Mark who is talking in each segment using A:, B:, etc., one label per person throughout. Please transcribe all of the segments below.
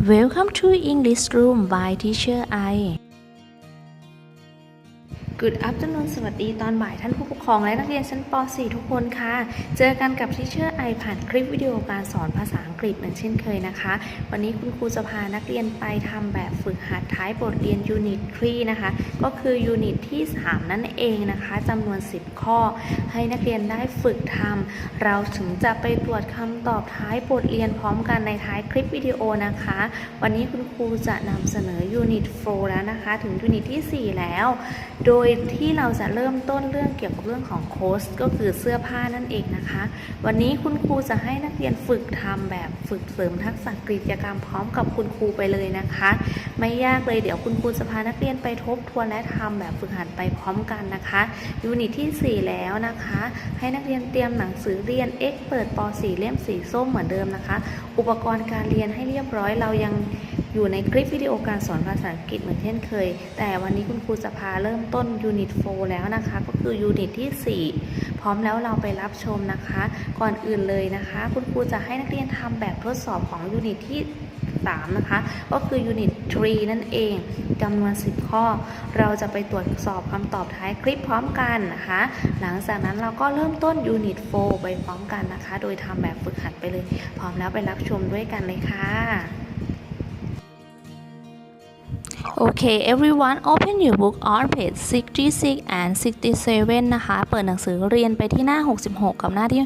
A: Welcome to English Room by Teacher I Good afternoon สวัสดีตอนบ่ายท่านผู้ปกครองและนักเรียนชั้นป .4 ทุกคนค่ะ เจอกันกับ Teacher I ผ่านคลิปวิดีโอการสอนภาษาอังกฤษเหมือนเช่นเคยนะคะ วันนี้คุณครูจะพานักเรียนไปทำแบบฝึกหัดท้ายบทเรียน Unit 3นะคะ ก็คือ Unit ที่ 3 นั่นเองนะคะจำนวน 10 ข้อ ให้นักเรียนได้ฝึกทำเราถึงจะไปตรวจคำตอบท้ายบทเรียนพร้อมกันในท้ายคลิปวิดีโอนะคะ วันนี้คุณครูจะนำเสนอ Unit 4แล้วนะคะ ถึง Unit ที่ 4 แล้ว โดยที่เราจะเริ่มต้นเรื่องเกี่ยวกับเรื่องของโค้ชก็คือเสื้อผ้านั่นเองนะคะ วันนี้คุณครูจะให้นักเรียนฝึกทำแบบฝึกเสริมทักษะกิจกรรมพร้อมกับคุณครูไปเลยนะคะ ไม่ยากเลยเดี๋ยวคุณครูจะพานักเรียนไปทบทวนและทำแบบฝึกหัดไปพร้อมกันนะคะยูนิตที่ 4 แล้วนะคะ ให้นักเรียนเตรียมหนังสือเรียน X เปิดป .4 เล่มสีส้มเหมือนเดิมนะคะ อุปกรณ์การเรียนให้เรียบร้อยเรายัง อยู่ในคลิปวิดีโอการสอนภาษาอังกฤษเหมือนเช่นเคย แต่วันนี้คุณครูจะพาเริ่มต้นยูนิต4แล้วนะคะ ก็คือยูนิตที่ 4 พร้อมแล้วเราไปรับชมนะคะ ก่อนอื่นเลยนะคะ คุณครูจะให้นักเรียนทำแบบทดสอบของยูนิตที่ 3 นะคะ ก็คือยูนิต3นั่นเองจำนวน 10 ข้อ เราจะไปตรวจสอบคำตอบท้ายคลิปพร้อมกันนะคะ หลังจากนั้นเราก็เริ่มต้นยูนิต4ไปพร้อมกันนะคะ โดยทำแบบฝึกหัดไปเลย พร้อมแล้วไปรับชมด้วยกันเลยค่ะ Okay everyone open your book on page 66 and 67 นะคะ เปิดหนังสือเรียนไปที่หน้า 66 กับหน้าที่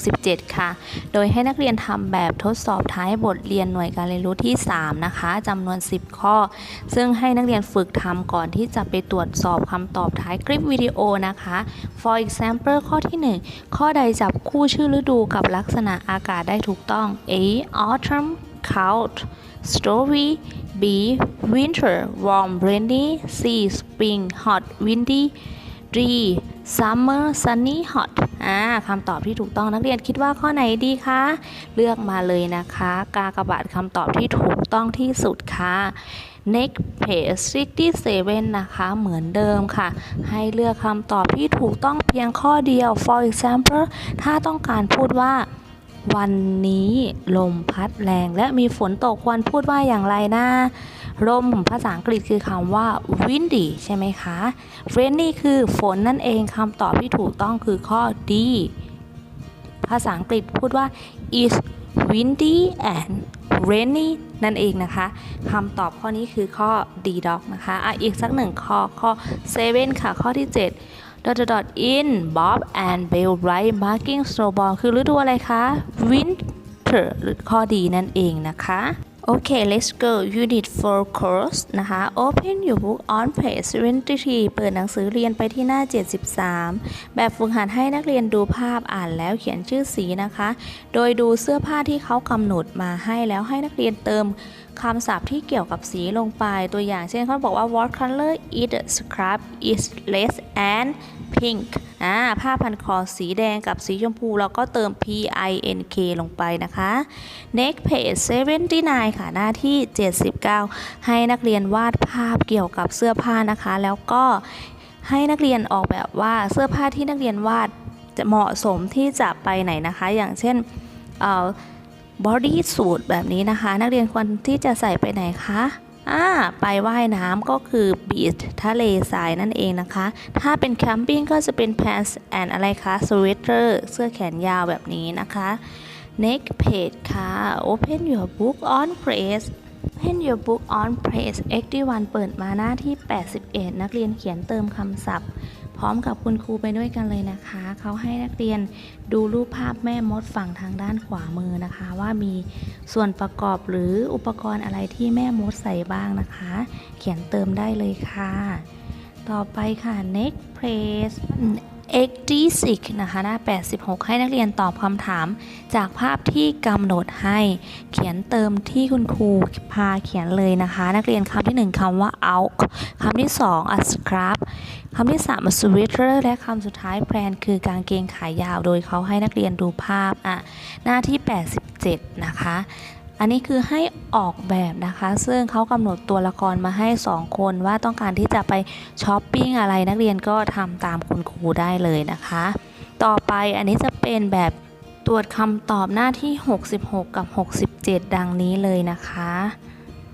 A: 67 ค่ะ โดยให้นักเรียนทำแบบทดสอบท้ายบทเรียนหน่วยการเรียนรู้ที่ 3 นะคะจำนวน 10 ข้อ ซึ่งให้นักเรียนฝึกทำก่อนที่จะไปตรวจสอบคำตอบท้ายคลิปวิดีโอนะคะ for example ข้อที่ 1 ข้อใดจับคู่ชื่อฤดูกับลักษณะอากาศได้ถูกต้อง A autumn cold stormy B winter warm rainy C spring hot windy D summer sunny hot อ่าคำตอบที่ถูกต้องนักเรียนคิดว่าข้อไหนดีคะ เลือกมาเลยนะคะ กากบาทคำตอบที่ถูกต้องที่สุดค่ะ next page 67 นะคะ เหมือนเดิมค่ะ ให้เลือกคำตอบที่ถูกต้องเพียงข้อเดียว for example ถ้าต้องการพูดว่า วันนี้ลมพัดแรงและมีฝนตกควรพูดว่าอย่างไรนะลมภาษาอังกฤษคือคำว่า windy ใช่ไหมคะ rainy คือฝนนั่นเองคำตอบที่ถูกต้องคือข้อ D ภาษาอังกฤษพูดว่า is windy and rainy นั่นเองนะคะคำตอบข้อนี้คือข้อ D dog นะคะอะอีกสักหนึ่งข้อข้อ 7 ค่ะข้อที่ 7 dot dot in Bob and Bill bright marking snowball คือฤดูอะไรคะ winter หรือข้อดีนั่นเองนะคะ โอเค let's go unit 4 course นะคะ open your book on page 73เปิดหนังสือเรียนไปที่หน้า 73 แบบฝึกหัดให้นักเรียนดูภาพอ่านแล้วเขียนชื่อสีนะคะ โดยดูเสื้อผ้าที่เขากำหนดมาให้แล้วให้นักเรียนเติมคำศัพท์ที่เกี่ยวกับสีลงไป ตัวอย่างเช่นเขาบอกว่า what color is the scarf is red and pink อ่าผ้าพันคอสีแดงกับสีชมพูเราก็เติม p i n k ลงไปนะคะ next page 79 ค่ะ หน้าที่ 79 ให้นักเรียนวาดภาพเกี่ยวกับเสื้อผ้านะคะ แล้วก็ให้นักเรียนออกแบบว่าเสื้อผ้าที่นักเรียนวาดจะเหมาะสมที่จะไปไหนนะคะ อย่างเช่นเอ่อบอดี้สูทแบบนี้นะคะ นักเรียนควรที่จะใส่ไปไหนคะ อ่าไปว่ายน้ำก็คือบีชทะเลทรายนั่นเองนะคะ ถ้าเป็นแคมปิ้งก็จะเป็น pants and อะไรคะ sweater เสื้อแขนยาวแบบนี้นะคะ next page ค่ะ open your book on page open your book on page 81 เปิดมาหน้าที่ 81 นักเรียนเขียนเติมคำศัพท์ พร้อมกับคุณครูไปด้วยกันเลยนะคะ เขาให้นักเรียนดูรูปภาพแม่มดฝั่งทางด้านขวามือนะคะ ว่ามีส่วนประกอบหรืออุปกรณ์อะไรที่แม่มดใส่บ้างนะคะ เขียนเติมได้เลยค่ะ ต่อไปค่ะ next place page 86นะคะหน้า 86 ให้นักเรียนตอบคำถาม จากภาพที่กำหนดให้ เขียนเติมที่คุณครูพาเขียนเลยนะคะ นักเรียนคำที่ 1คำว่า out คำที่ 2 a scrap คำที่3 sweater และคำสุดท้ายแพลนคือกางเกงขายาว โดยเขาให้นักเรียนดูภาพอะหน้าที่ 87 นะคะ อันนี้คือให้ออกแบบนะคะ ซึ่งเขากำหนดตัวละครมาให้ 2 คนว่าต้องการที่จะไปช้อปปิ้งอะไรนักเรียนก็ทำตามคุณครูได้เลยนะคะ ต่อไปอันนี้จะเป็นแบบตรวจคำตอบหน้าที่ 66 กับ 67 ดังนี้เลยนะคะ